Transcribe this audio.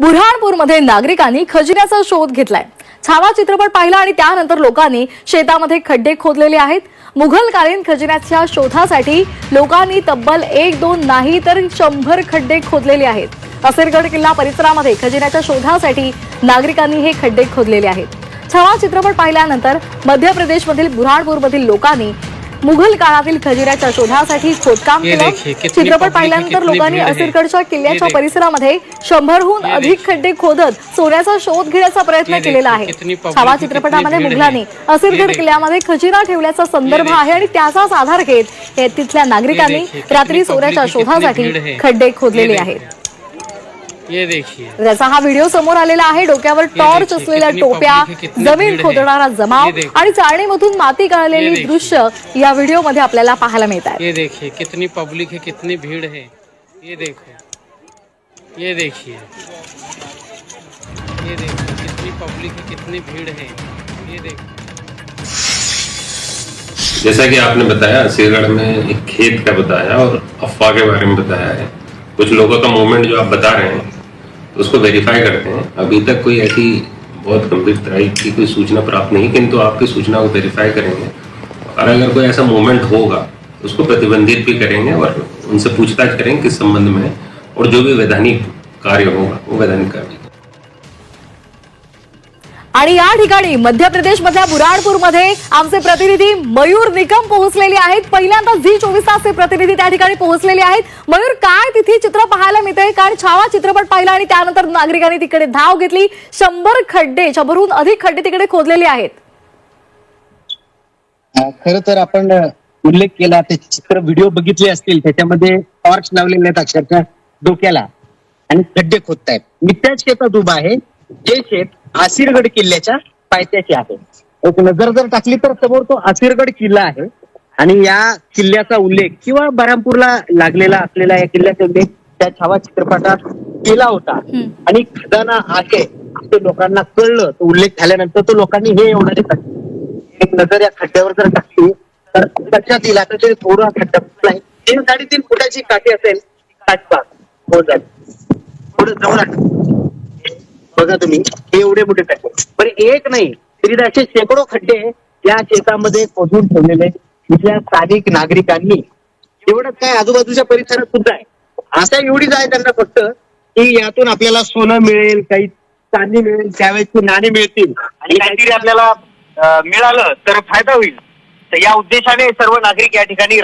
बुरहाणपूरमध्ये नागरिकांनी खजिन्याचा शोध घेतलाय. छावा चित्रपट पाहिला आणि त्यानंतर लोकांनी शेतामध्ये खड्डे खोदलेले आहेत. मुघलकालीन खजिन्याच्या शोधासाठी लोकांनी तब्बल एक दोन नाही तर शंभर खड्डे खोदलेले आहेत. असेरगड किल्ला परिसरामध्ये खजिन्याच्या शोधासाठी नागरिकांनी हे खड्डे खोदलेले आहेत. छावा चित्रपट पाहिल्यानंतर मध्य प्रदेशमधील बुऱ्हाणपूरमधील लोकांनी मुघल काळातील खजिन्याच्या शोधासाठी खोदकाम केलं चित्रपट पाहिल्यानंतर लोकांनी भीड़. असिरगडच्या किल्ल्याच्या. परिसरामध्ये शंभरहून अधिक. खड्डे खोदत सोन्याचा शोध घेण्याचा प्रयत्न केलेला आहे छावा चित्रपटामध्ये मुघलांनी. असिरगड. किल्ल्यामध्ये खजिना ठेवल्याचा संदर्भ आहे आणि त्याचाच आधार घेत हे तिथल्या नागरिकांनी रात्री सोन्याच्या शोधासाठी. खड्डे खोदलेले आहेत. ये देखिए। त्याचा हा व्हिडिओ समोर आलेला आहे डोक्यावर टॉर्च असलेल्या टोप्या जमीन. खोदणारा जमाव. आणि चाळणीमधून माती गळलेली. दृश्य या व्हिडिओमध्ये आपल्याला पाहायला मिळत आहे. ये देखिए कितनी पब्लिक है कितनी भीड़ है ये देखो। ये देखिए। ये देखिए कितनी पब्लिक है कितनी भीड़ है ये देखो। जैसा कि आपने बताया असीरगढ़ में एक खेत का बताया और अफवाह के बारे में बताया है। कुछ लोगों का मूवमेंट जो आप बता रहे हैं तो उसको वेरीफाई करते हैं। अभी तक कोई ऐसी बहुत गंभीर तरह की कोई सूचना प्राप्त नहीं किंतु तो आपकी सूचना को वेरीफाई करेंगे। और अगर कोई ऐसा मूवमेंट होगा, उसको प्रतिबंधित भी करेंगे और उनसे पूछताछ करेंगे किस संबंध में और जो भी वैधानिक कार्य होगा, वो वैधानिक कार्य। आणि या ठिकाणी मध्य प्रदेश मधल्या प्रदेशमधल्या बुराणपूरमध्ये आमचे प्रतिनिधी मयूर निकम पोहोचलेले आहेत. पहिल्यांदा झी चोवीस तासचे प्रतिनिधी त्या ठिकाणी पोहोचलेले आहेत. मयूर काय तिथे चित्र पाहायला मिळते कारण छावा चित्रपट पाहिला आणि त्यानंतर नागरिकांनी तिकडे धाव घेतली. शंभर खड्डे शंभरहून अधिक खड्डे तिकडे खोदलेले आहेत. खर तर आपण उल्लेख केला ते चित्र व्हिडिओ बघितले असतील. त्याच्यामध्ये टॉर्च लावलेले आहेत अक्षरशः डोक्याला. आणि खड्डे खोदतायत. मी त्याच शेतात उभा आहे. जे शेत आसिरगड किल्ल्याच्या पायथ्याचे आहे. एक नजर जर टाकली तर समोर तो आसिरगड किल्ला आहे. आणि या किल्ल्याचा उल्लेख किंवा बरामपूरला लागलेला असलेला या किल्ल्याचा उल्लेख त्या छावा चित्रपटात केला होता. आणि खजाना आहे ते लोकांना कळलं. तो उल्लेख झाल्यानंतर तो लोकांनी हे टाकलं एक नजर या खड्ड्यावर जर टाकली तर लक्षात येईल आता तरी थोडा खड्डा फुटलाय तीन साडेतीन फुटाची काठी असेल काठपास हो जाईल. थोडं जवळ. बघा तुम्ही हे एवढे मोठे खड्डे पण एक नाही तरी असे शेकडो खड्डे या शेतामध्ये खोदून ठेवलेले इथल्या स्थानिक नागरिकांनी एवढंच काय आजूबाजूच्या परिसरात सुद्धा आहे. असा एवढीच आहे त्यांना फक्त की यातून आपल्याला सोनं मिळेल काही चांदी मिळेल त्यावेळेसची नाणी मिळतील. आणि काहीतरी आपल्याला मिळालं तर फायदा होईल. तर या उद्देशाने सर्व नागरिक या ठिकाणी